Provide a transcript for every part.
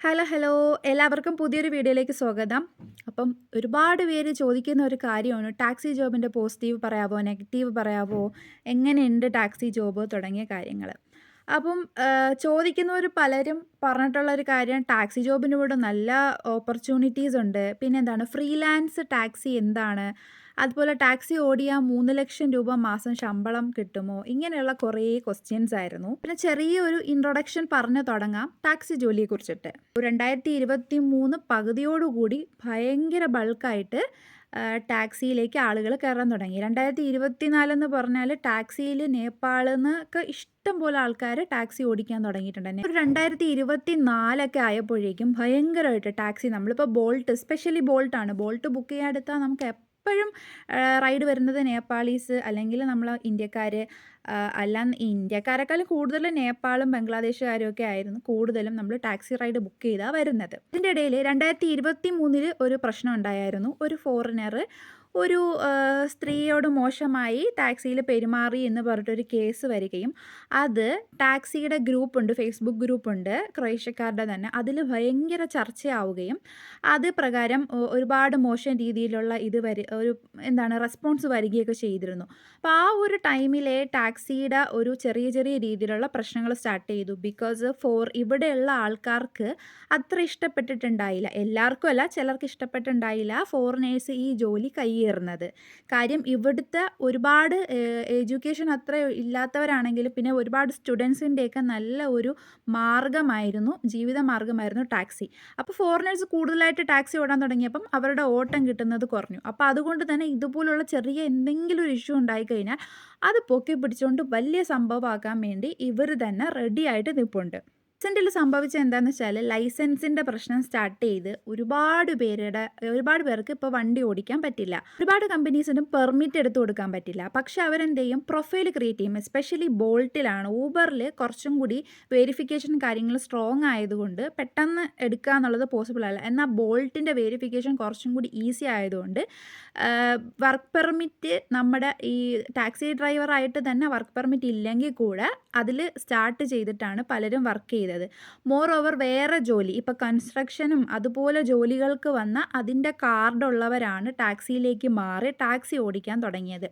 Hello hello. എല്ലാവർക്കും പുതിയൊരു വീഡിയോയിലേക്ക് സ്വാഗതം. അപ്പം ഒരുപാട് പേര് ചോദിക്കുന്ന ഒരു കാര്യമാണ്. ടാക്സി ജോബിന്റെ പോസിറ്റീവ് പറയാവോ നെഗറ്റീവ് പറയാവോ? എങ്ങനെയുണ്ട് ടാക്സി ജോബ് തുടങ്ങിയ കാര്യങ്ങൾ അപ്പം ചോദിക്കുന്നവർ പലരും പറഞ്ഞിട്ടുള്ള ഒരു കാര്യം ടാക്സി ജോബിന്റെ കൂടെ നല്ല ഓപ്പർച്യൂണിറ്റീസ് ഉണ്ട്. പിന്നെ എന്താണ്? ഫ്രീലാൻസ് ടാക്സി എന്താണ്? അതുപോലെ ടാക്സി ഓടിയാൽ മൂന്ന് ലക്ഷം രൂപ മാസം ശമ്പളം കിട്ടുമോ? ഇങ്ങനെയുള്ള കുറേ ക്വസ്റ്റ്യൻസ് ആയിരുന്നു. പിന്നെ ചെറിയൊരു ഇൻട്രൊഡക്ഷൻ പറഞ്ഞു തുടങ്ങാം ടാക്സി ജോലിയെ കുറിച്ചിട്ട് രണ്ടായിരത്തി ഇരുപത്തി മൂന്ന് പകുതിയോടുകൂടി ഭയങ്കര ബൾക്കായിട്ട് ടാക്സിയിലേക്ക് ആളുകൾ കയറാൻ തുടങ്ങി. രണ്ടായിരത്തി ഇരുപത്തിനാലെന്ന് പറഞ്ഞാൽ ടാക്സിയിൽ നേപ്പാളിൽ നിന്നൊക്കെ ഇഷ്ടം പോലെ ആൾക്കാർ ടാക്സി ഓടിക്കാൻ തുടങ്ങിയിട്ടുണ്ട്. ഒരു രണ്ടായിരത്തി ഇരുപത്തി നാലൊക്കെ ആയപ്പോഴേക്കും ഭയങ്കരമായിട്ട് ടാക്സി നമ്മളിപ്പോൾ ബോൾട്ട് സ്പെഷ്യലി ബോൾട്ടാണ്. ബോൾട്ട് ബുക്ക് ചെയ്യാൻ എടുത്താൽ നമുക്ക് എപ്പോഴും റൈഡ് വരുന്നത് നേപ്പാളീസ് അല്ലെങ്കിൽ നമ്മൾ ഇന്ത്യക്കാർ അല്ല ഇന്ത്യക്കാരെക്കാൾ കൂടുതൽ നേപ്പാളും ബംഗ്ലാദേശുകാരും ഒക്കെ ആയിരുന്നു. കൂടുതലും നമ്മൾ ടാക്സി റൈഡ് ബുക്ക് ചെയ്താൽ വരുന്നത്. ഇതിന്റെ ഇടയിൽ രണ്ടായിരത്തി ഇരുപത്തി മൂന്നിൽ ഒരു പ്രശ്നം ഉണ്ടായിരുന്നു. ഒരു ഫോറിനർ ഒരു സ്ത്രീയോട് മോശമായി ടാക്സിയിൽ പെരുമാറി എന്ന് പറഞ്ഞിട്ടൊരു കേസ് വരികയും അത് ടാക്സിയുടെ ഗ്രൂപ്പുണ്ട് ഫേസ്ബുക്ക് ഗ്രൂപ്പുണ്ട് ക്രൊയേഷ്യക്കാരുടെ തന്നെ. അതിൽ ഭയങ്കര ചർച്ചയാവുകയും അത് പ്രകാരം ഒരുപാട് മോശം രീതിയിലുള്ള ഇത് വരി ഒരു എന്താണ് റെസ്പോൺസ് വരികയൊക്കെ ചെയ്തിരുന്നു. അപ്പോൾ ആ ഒരു ടൈമിലെ ടാക്സിയുടെ ഒരു ചെറിയ ചെറിയ രീതിയിലുള്ള പ്രശ്നങ്ങൾ സ്റ്റാർട്ട് ചെയ്തു. ബിക്കോസ് ഫോർ ഇവിടെയുള്ള ആൾക്കാർക്ക് അത്ര ഇഷ്ടപ്പെട്ടിട്ടുണ്ടായില്ല. എല്ലാവർക്കും അല്ല ചിലർക്ക് ഇഷ്ടപ്പെട്ടിട്ടുണ്ടായില്ല. ഫോറിനേഴ്സ് ഈ ജോലി കൈ കയ്യേറുന്നത് കാര്യം ഇവിടുത്തെ ഒരുപാട് എഡ്യൂക്കേഷൻ അത്ര ഇല്ലാത്തവരാണെങ്കിലും പിന്നെ ഒരുപാട് സ്റ്റുഡൻസിന്റെയൊക്കെ നല്ല ഒരു മാർഗമായിരുന്നു ജീവിത മാർഗമായിരുന്നു ടാക്സി. അപ്പോൾ ഫോറിനേഴ്സ് കൂടുതലായിട്ട് ടാക്സി ഓടാൻ തുടങ്ങിയപ്പം അവരുടെ ഓട്ടം കിട്ടുന്നത് കുറഞ്ഞു. അപ്പോൾ അതുകൊണ്ട് തന്നെ ഇതുപോലുള്ള ചെറിയ എന്തെങ്കിലും ഒരു ഇഷ്യൂ ഉണ്ടായിക്കഴിഞ്ഞാൽ അത് പൊക്കി പിടിച്ചുകൊണ്ട് വലിയ സംഭവമാക്കാൻ വേണ്ടി ഇവർ തന്നെ റെഡിയായിട്ട് നിൽപ്പുണ്ട്. റീസെന്റിൽ സംഭവിച്ച എന്താണെന്ന് വെച്ചാൽ ലൈസൻസിന്റെ പ്രശ്നം സ്റ്റാർട്ട് ചെയ്ത് ഒരുപാട് പേരുടെ ഒരുപാട് പേർക്ക് ഇപ്പോൾ വണ്ടി ഓടിക്കാൻ പറ്റില്ല. ഒരുപാട് കമ്പനീസിനും പെർമിറ്റ് എടുത്ത് കൊടുക്കാൻ പറ്റില്ല. പക്ഷേ അവരെന്ത് ചെയ്യും പ്രൊഫൈൽ ക്രിയേറ്റ് ചെയ്യും. എസ്പെഷ്യലി ബോൾട്ടിലാണ്. ഊബറിൽ കുറച്ചും കൂടി വെരിഫിക്കേഷൻ കാര്യങ്ങൾ സ്ട്രോങ് ആയതുകൊണ്ട് പെട്ടെന്ന് എടുക്കുക എന്നുള്ളത് പോസിബിൾ അല്ല. എന്നാൽ ബോൾട്ടിന്റെ വെരിഫിക്കേഷൻ കുറച്ചും കൂടി ഈസി ആയതുകൊണ്ട് വർക്ക് പെർമിറ്റ് നമ്മുടെ ഈ ടാക്സി ഡ്രൈവറായിട്ട് തന്നെ വർക്ക് പെർമിറ്റ് ഇല്ലെങ്കിൽ കൂടെ അതിൽ സ്റ്റാർട്ട് ചെയ്തിട്ടാണ് പലരും വർക്ക് ചെയ്തത്. മോർ ഓവർ വേറെ ജോലി ഇപ്പോൾ കൺസ്ട്രക്ഷനും അതുപോലെ ജോലികൾക്ക് വന്ന അതിന്റെ കാർഡുള്ളവരാണ് ടാക്സിയിലേക്ക് മാറി ടാക്സി ഓടിക്കാൻ തുടങ്ങിയത്.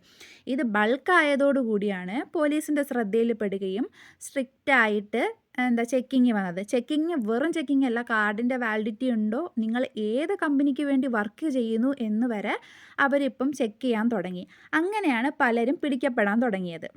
ഇത് ബൾക്കായതോടുകൂടിയാണ് പോലീസിന്റെ ശ്രദ്ധയിൽപ്പെടുകയും സ്ട്രിക്റ്റ് ആയിട്ട് എന്താ ചെക്കിങ് വന്നത്. ചെക്കിങ് വെറും ചെക്കിങ് അല്ല കാർഡിന്റെ വാലിഡിറ്റി ഉണ്ടോ നിങ്ങൾ ഏത് കമ്പനിക്ക് വേണ്ടി വർക്ക് ചെയ്യുന്നു എന്ന് വരെ അവരിപ്പം ചെക്ക് ചെയ്യാൻ തുടങ്ങി. അങ്ങനെയാണ് പലരും പിടിക്കപ്പെടാൻ തുടങ്ങിയത്.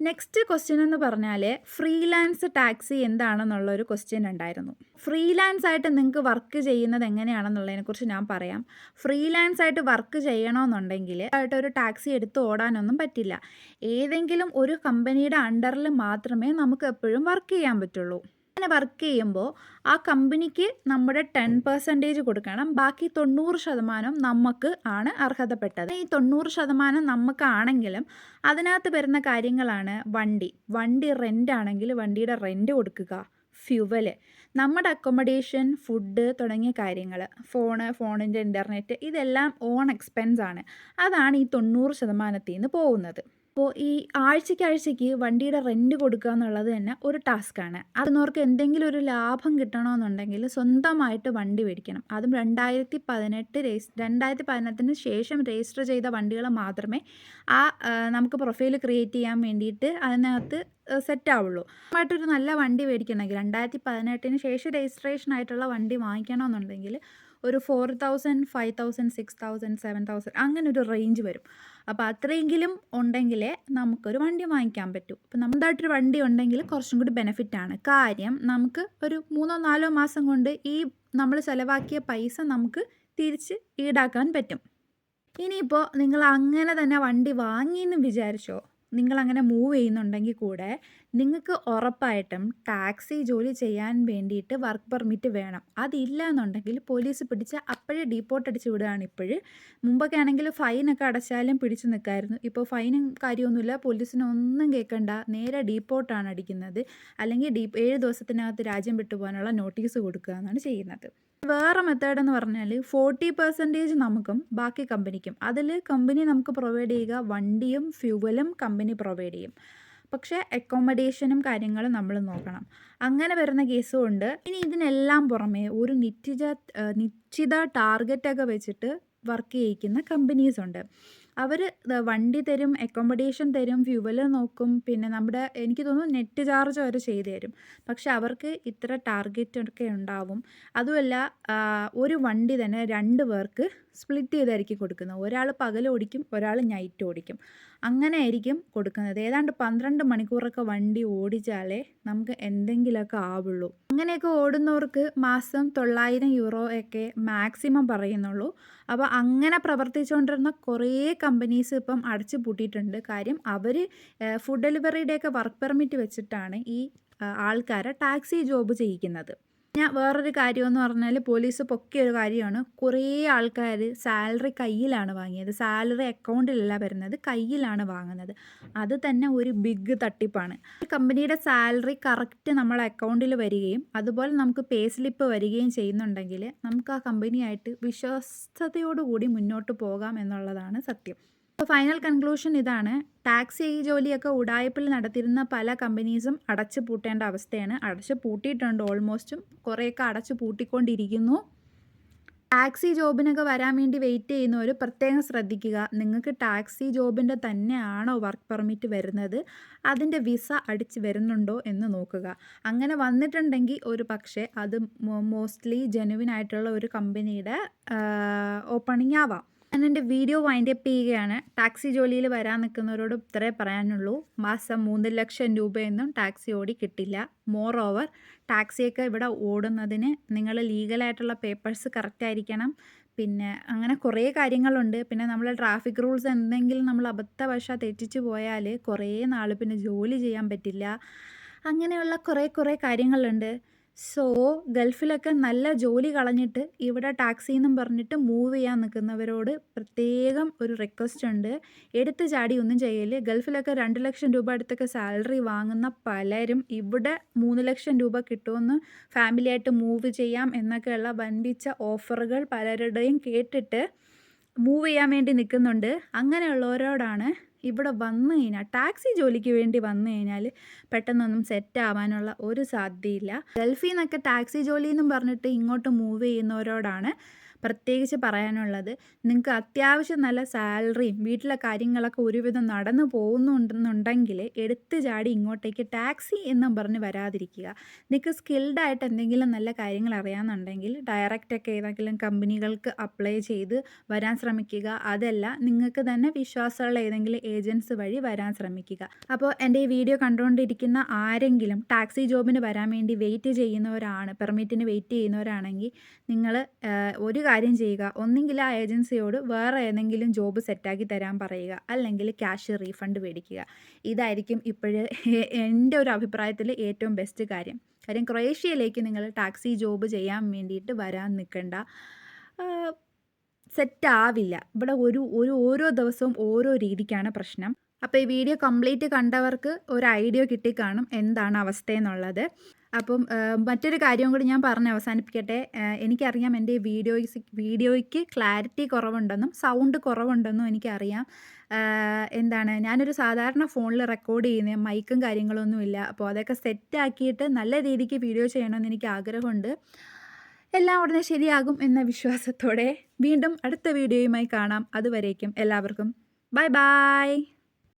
നെക്സ്റ്റ് ക്വസ്റ്റ്യൻ എന്ന് പറഞ്ഞാൽ ഫ്രീലാൻസ് ടാക്സി എന്താണെന്നുള്ള ഒരു ക്വസ്റ്റ്യൻ ഉണ്ടായിരുന്നു. ഫ്രീലാൻസ് ആയിട്ട് നിങ്ങൾക്ക് വർക്ക് ചെയ്യുന്നത് എങ്ങനെയാണെന്നുള്ളതിനെക്കുറിച്ച് ഞാൻ പറയാം. ഫ്രീലാൻസ് ആയിട്ട് വർക്ക് ചെയ്യണമെന്നുണ്ടെങ്കിൽ ആയിട്ട് ഒരു ടാക്സി എടുത്ത് ഓടാനൊന്നും പറ്റില്ല. ഏതെങ്കിലും ഒരു കമ്പനിയുടെ അണ്ടറിൽ മാത്രമേ നമുക്ക് എപ്പോഴും വർക്ക് ചെയ്യാൻ പറ്റുള്ളൂ. അങ്ങനെ വർക്ക് ചെയ്യുമ്പോൾ ആ കമ്പനിക്ക് നമ്മുടെ ടെൻ പെർസെന്റേജ് കൊടുക്കണം. ബാക്കി തൊണ്ണൂറ് ശതമാനം നമുക്ക് ആണ് അർഹതപ്പെട്ടത്. ഈ തൊണ്ണൂറ് ശതമാനം നമുക്കാണെങ്കിലും അതിനകത്ത് വരുന്ന കാര്യങ്ങളാണ് വണ്ടി. വണ്ടി റെന്റ് ആണെങ്കിൽ വണ്ടിയുടെ റെന്റ് കൊടുക്കുക ഫ്യുവൽ നമ്മുടെ അക്കോമഡേഷൻ ഫുഡ് തുടങ്ങിയ കാര്യങ്ങൾ ഫോണ് ഫോണിന്റെ ഇന്റർനെറ്റ് ഇതെല്ലാം ഓൺ എക്സ്പെൻസ് ആണ്. അതാണ് ഈ തൊണ്ണൂറ് ശതമാനത്തിൽ നിന്ന് പോകുന്നത്. അപ്പോൾ ഈ ആഴ്ചയ്ക്ക് ആഴ്ചയ്ക്ക് വണ്ടിയുടെ റെന്റ് കൊടുക്കുക എന്നുള്ളത് തന്നെ ഒരു ടാസ്ക്കാണ് അതിനോർക്ക് എന്തെങ്കിലും ഒരു ലാഭം കിട്ടണമെന്നുണ്ടെങ്കിൽ സ്വന്തമായിട്ട് വണ്ടി മേടിക്കണം. അതും രണ്ടായിരത്തി പതിനെട്ട് രജിസ് രണ്ടായിരത്തി പതിനെട്ടിന് ശേഷം രജിസ്റ്റർ ചെയ്ത വണ്ടികൾ മാത്രമേ ആ നമുക്ക് പ്രൊഫൈൽ ക്രിയേറ്റ് ചെയ്യാൻ വേണ്ടിയിട്ട് അതിനകത്ത് സെറ്റ് ആവുള്ളൂ. ആയിട്ടൊരു നല്ല വണ്ടി മേടിക്കണമെങ്കിൽ രണ്ടായിരത്തി പതിനെട്ടിന് ശേഷം രജിസ്ട്രേഷൻ ആയിട്ടുള്ള വണ്ടി വാങ്ങിക്കണമെന്നുണ്ടെങ്കിൽ ഒരു four thousand five thousand six thousand seven thousand അങ്ങനെ ഒരു റേഞ്ച് വരും. അപ്പോൾ അത്രയെങ്കിലും ഉണ്ടെങ്കിലേ നമുക്കൊരു വണ്ടി വാങ്ങിക്കാൻ പറ്റൂ. അപ്പോൾ നമ്മളതായിട്ടൊരു വണ്ടി ഉണ്ടെങ്കിൽ കുറച്ചും കൂടി ബെനിഫിറ്റാണ് കാര്യം നമുക്ക് ഒരു മൂന്നോ നാലോ മാസം കൊണ്ട് ഈ നമ്മൾ ചിലവാക്കിയ പൈസ നമുക്ക് തിരിച്ച് ഈടാക്കാൻ പറ്റും. ഇനിയിപ്പോൾ നിങ്ങൾ അങ്ങനെ തന്നെ വണ്ടി വാങ്ങിയെന്ന് വിചാരിച്ചോ? നിങ്ങളങ്ങനെ മൂവ് ചെയ്യുന്നുണ്ടെങ്കിൽ കൂടെ നിങ്ങൾക്ക് ഉറപ്പായിട്ടും ടാക്സി ജോലി ചെയ്യാൻ വേണ്ടിയിട്ട് വർക്ക് പെർമിറ്റ് വേണം. അതില്ല എന്നുണ്ടെങ്കിൽ പോലീസ് പിടിച്ച് അപ്പോഴേ ഡീപ്പോർട്ട് അടിച്ച് വിടുകയാണ് ഇപ്പോഴ്. മുമ്പൊക്കെ ആണെങ്കിൽ ഫൈനൊക്കെ അടച്ചാലും പിടിച്ച് നിൽക്കായിരുന്നു. ഇപ്പോൾ ഫൈനും കാര്യമൊന്നുമില്ല. പോലീസിനൊന്നും കേൾക്കണ്ട. നേരെ ഡീപ്പോർട്ടാണ് അടിക്കുന്നത്. അല്ലെങ്കിൽ ഡീ ഏഴ് ദിവസത്തിനകത്ത് രാജ്യം വിട്ടുപോകാനുള്ള നോട്ടീസ് കൊടുക്കുക എന്നാണ് ചെയ്യുന്നത്. വേറെ മെത്തേഡ് എന്ന് പറഞ്ഞാൽ ഫോർട്ടി പെർസെന്റേജ് നമുക്കും ബാക്കി കമ്പനിക്കും അതിൽ കമ്പനി നമുക്ക് പ്രൊവൈഡ് ചെയ്യുക. വണ്ടിയും ഫ്യൂവലും കമ്പനി പ്രൊവൈഡ് ചെയ്യും. പക്ഷേ അക്കോമഡേഷനും കാര്യങ്ങളും നമ്മൾ നോക്കണം. അങ്ങനെ വരുന്ന കേസും ഉണ്ട്. ഇനി ഇതിനെല്ലാം പുറമെ ഒരു നിശ്ചിത നിശ്ചിത ടാർഗറ്റൊക്കെ വെച്ചിട്ട് വർക്ക് ചെയ്യിക്കുന്ന കമ്പനീസ് ഉണ്ട്. അവർ വണ്ടി തരും അക്കോമഡേഷൻ തരും ഫ്യൂവൽ നോക്കും. പിന്നെ നമ്മുടെ എനിക്ക് തോന്നുന്നു നെറ്റ് ചാർജ് അവർ ചെയ്തു തരും. പക്ഷെ അവർക്ക് ഇത്ര ടാർഗറ്റ് ഒക്കെ ഉണ്ടാവും. അതുമല്ല ഒരു വണ്ടി തന്നെ രണ്ട് പേർക്ക് സ്പ്ലിറ്റ് ചെയ്തായിരിക്കും കൊടുക്കുന്നത്. ഒരാൾ പകൽ ഓടിക്കും ഒരാൾ നൈറ്റ് ഓടിക്കും. അങ്ങനെ ആയിരിക്കും കൊടുക്കുന്നത്. ഏതാണ്ട് പന്ത്രണ്ട് മണിക്കൂറൊക്കെ വണ്ടി ഓടിച്ചാലേ നമുക്ക് എന്തെങ്കിലുമൊക്കെ ആവുള്ളൂ. അങ്ങനെയൊക്കെ ഓടുന്നവർക്ക് മാസം തൊള്ളായിരം യൂറോ ഒക്കെ മാക്സിമം പറയുന്നുള്ളൂ. അപ്പോൾ അങ്ങനെ പ്രവർത്തിച്ചുകൊണ്ടിരുന്ന കുറേ കമ്പനീസ് ഇപ്പം അടച്ചു പൂട്ടിയിട്ടുണ്ട്. കാര്യം അവർ ഫുഡ് ഡെലിവറിയുടെയൊക്കെ വർക്ക് പെർമിറ്റ് വെച്ചിട്ടാണ് ഈ ആൾക്കാരെ ടാക്സി ജോബ് ചെയ്യിക്കുന്നത്. ഞാൻ വേറൊരു കാര്യമെന്ന് പറഞ്ഞാൽ പോലീസ് പൊക്കിയ ഒരു കാര്യമാണ്. കുറേ ആൾക്കാർ സാലറി കയ്യിലാണ് വാങ്ങിയത്. സാലറി അക്കൗണ്ടിലല്ല വരുന്നത് കയ്യിലാണ് വാങ്ങുന്നത്. അത് തന്നെ ഒരു ബിഗ് തട്ടിപ്പാണ്. കമ്പനിയുടെ സാലറി കറക്റ്റ് നമ്മളെ അക്കൗണ്ടിൽ വരികയും അതുപോലെ നമുക്ക് പേ സ്ലിപ്പ് വരികയും ചെയ്യുന്നുണ്ടെങ്കിൽ നമുക്ക് ആ കമ്പനിയായിട്ട് വിശ്വസ്തയോടുകൂടി മുന്നോട്ട് പോകാം എന്നുള്ളതാണ് സത്യം. അപ്പോൾ ഫൈനൽ കൺക്ലൂഷൻ ഇതാണ്. ടാക്സി ജോലിയൊക്കെ ഉടായ്പിൽ നടത്തിയിരുന്ന പല കമ്പനീസും അടച്ചു പൂട്ടേണ്ട അവസ്ഥയാണ്. അടച്ചു പൂട്ടിയിട്ടുണ്ട് ഓൾമോസ്റ്റും കുറേയൊക്കെ അടച്ചു പൂട്ടിക്കൊണ്ടിരിക്കുന്നു. ടാക്സി ജോബിനൊക്കെ വരാൻ വേണ്ടി വെയിറ്റ് ചെയ്യുന്നവർ പ്രത്യേകം ശ്രദ്ധിക്കുക. നിങ്ങൾക്ക് ടാക്സി ജോബിന്റെ തന്നെയാണോ വർക്ക് പെർമിറ്റ് വരുന്നത്? അതിന്റെ വിസ അടിച്ച് വരുന്നുണ്ടോ എന്ന് നോക്കുക. അങ്ങനെ വന്നിട്ടുണ്ടെങ്കിൽ ഒരു പക്ഷേ അത് മോസ്റ്റ്ലി ജെനുവിൻ ആയിട്ടുള്ള ഒരു കമ്പനിയുടെ ഓപ്പണിംഗ് ആവാം. ഞാൻ എന്റെ വീഡിയോ വൈൻഡ് അപ്പ് ചെയ്യുകയാണ്. ടാക്സി ജോലിയിൽ വരാൻ നിൽക്കുന്നവരോട് ഇത്രേ പറയാനുള്ളൂ. മാസം മൂന്ന് ലക്ഷം രൂപയൊന്നും ടാക്സി ഓടി കിട്ടില്ല. മോർ ഓവർ ടാക്സിയൊക്കെ ഇവിടെ ഓടുന്നതിന് നിങ്ങൾ ലീഗലായിട്ടുള്ള പേപ്പേഴ്സ് കറക്റ്റ് ആയിരിക്കണം. പിന്നെ അങ്ങനെ കുറേ കാര്യങ്ങളുണ്ട്. പിന്നെ നമ്മൾ ട്രാഫിക് റൂൾസ് എന്തെങ്കിലും നമ്മൾ അബദ്ധവശാൽ തെറ്റിച്ച് പോയാൽ കുറേ നാൾ പിന്നെ ജോലി ചെയ്യാൻ പറ്റില്ല. അങ്ങനെയുള്ള കുറേ കുറേ കാര്യങ്ങളുണ്ട്. സോ ഗൾഫിലൊക്കെ നല്ല ജോലി കളഞ്ഞിട്ട് ഇവിടെ ടാക്സി എന്നും പറഞ്ഞിട്ട് മൂവ് ചെയ്യാൻ നിൽക്കുന്നവരോട് പ്രത്യേകം ഒരു റിക്വസ്റ്റ് ഉണ്ട്. എടുത്ത് ചാടി ഒന്നും ചെയ്യൽ. ഗൾഫിലൊക്കെ രണ്ട് ലക്ഷം രൂപ അടുത്തൊക്കെ സാലറി വാങ്ങുന്ന പലരും ഇവിടെ മൂന്ന് ലക്ഷം രൂപ കിട്ടുമെന്ന് ഫാമിലിയായിട്ട് മൂവ് ചെയ്യാം എന്നൊക്കെയുള്ള വൻപിച്ച ഓഫറുകൾ പലരുടെയും കേട്ടിട്ട് മൂവ് ചെയ്യാൻ വേണ്ടി നിൽക്കുന്നുണ്ട് അങ്ങനെയുള്ളവരോടാണ് ഇവിടെ വന്നു കഴിഞ്ഞാൽ ടാക്സി ജോലിക്ക് വേണ്ടി വന്നു കഴിഞ്ഞാൽ പെട്ടെന്നൊന്നും സെറ്റ് ആവാനുള്ള ഒരു സാധ്യതയില്ല. ഗൾഫിൽ നിന്നൊക്കെ ടാക്സി ജോലി എന്നും പറഞ്ഞിട്ട് ഇങ്ങോട്ട് മൂവ് ചെയ്യുന്നവരോടാണ് പ്രത്യേകിച്ച് പറയാനുള്ളത് നിങ്ങൾക്ക് അത്യാവശ്യം നല്ല സാലറിയും വീട്ടിലെ കാര്യങ്ങളൊക്കെ ഒരുവിധം നടന്നു പോകുന്നുണ്ടെന്നുണ്ടെങ്കിൽ എടുത്ത് ചാടി ഇങ്ങോട്ടേക്ക് ടാക്സി എന്നും പറഞ്ഞ് വരാതിരിക്കുക. നിങ്ങൾക്ക് സ്കിൽഡായിട്ട് എന്തെങ്കിലും നല്ല കാര്യങ്ങൾ അറിയാമെന്നുണ്ടെങ്കിൽ ഡയറക്റ്റൊക്കെ ഏതെങ്കിലും കമ്പനികൾക്ക് അപ്ലൈ ചെയ്ത് വരാൻ ശ്രമിക്കുക. അതല്ല നിങ്ങൾക്ക് തന്നെ വിശ്വാസമുള്ള ഏതെങ്കിലും ഏജൻസി വഴി വരാൻ ശ്രമിക്കുക. അപ്പോൾ എന്റെ ഈ വീഡിയോ കണ്ടുകൊണ്ടിരിക്കുന്ന ആരെങ്കിലും ടാക്സി ജോബിന് വരാൻ വേണ്ടി വെയിറ്റ് ചെയ്യുന്നവരാണ് പെർമിറ്റിന് വെയിറ്റ് ചെയ്യുന്നവരാണെങ്കിൽ നിങ്ങൾ ഒരു കാര്യം ചെയ്യുക. ഒന്നെങ്കിൽ ആ ഏജൻസിയോട് വേറെ ഏതെങ്കിലും ജോബ് സെറ്റാക്കി തരാൻ പറയുക. അല്ലെങ്കിൽ ക്യാഷ് റീഫണ്ട് മേടിക്കുക. ഇതായിരിക്കും ഇപ്പോഴ് എന്റെ ഒരു അഭിപ്രായത്തിൽ ഏറ്റവും ബെസ്റ്റ് കാര്യം. കാര്യം ക്രൊയേഷ്യയിലേക്ക് നിങ്ങൾ ടാക്സി ജോബ് ചെയ്യാൻ വേണ്ടിയിട്ട് വരാൻ നിൽക്കണ്ട സെറ്റാവില്ല ഇവിടെ ഒരു ഒരു ഓരോ ദിവസവും ഓരോ രീതിക്കാണ് പ്രശ്നം. അപ്പോൾ ഈ വീഡിയോ കംപ്ലീറ്റ് കണ്ടവർക്ക് ഒരു ഐഡിയ കിട്ടിക്കാണും എന്താണ് അവസ്ഥയെന്നുള്ളത്. അപ്പം മറ്റൊരു കാര്യം കൂടി ഞാൻ പറഞ്ഞ് അവസാനിപ്പിക്കട്ടെ. എനിക്കറിയാം എന്റെ വീഡിയോയ്സ് വീഡിയോയ്ക്ക് ക്ലാരിറ്റി കുറവുണ്ടെന്നും സൗണ്ട് കുറവുണ്ടെന്നും എനിക്കറിയാം. എന്താണ് ഞാനൊരു സാധാരണ ഫോണിൽ റെക്കോർഡ് ചെയ്യുന്ന മൈക്കും കാര്യങ്ങളൊന്നുമില്ല അപ്പോൾ അതൊക്കെ സെറ്റാക്കിയിട്ട് നല്ല രീതിക്ക് വീഡിയോ ചെയ്യണമെന്ന് എനിക്ക് ആഗ്രഹമുണ്ട്. എല്ലാം ഉടനെ ശരിയാകും എന്ന വിശ്വാസത്തോടെ വീണ്ടും അടുത്ത വീഡിയോയുമായി കാണാം. അതുവരേക്കും എല്ലാവർക്കും. Bye bye.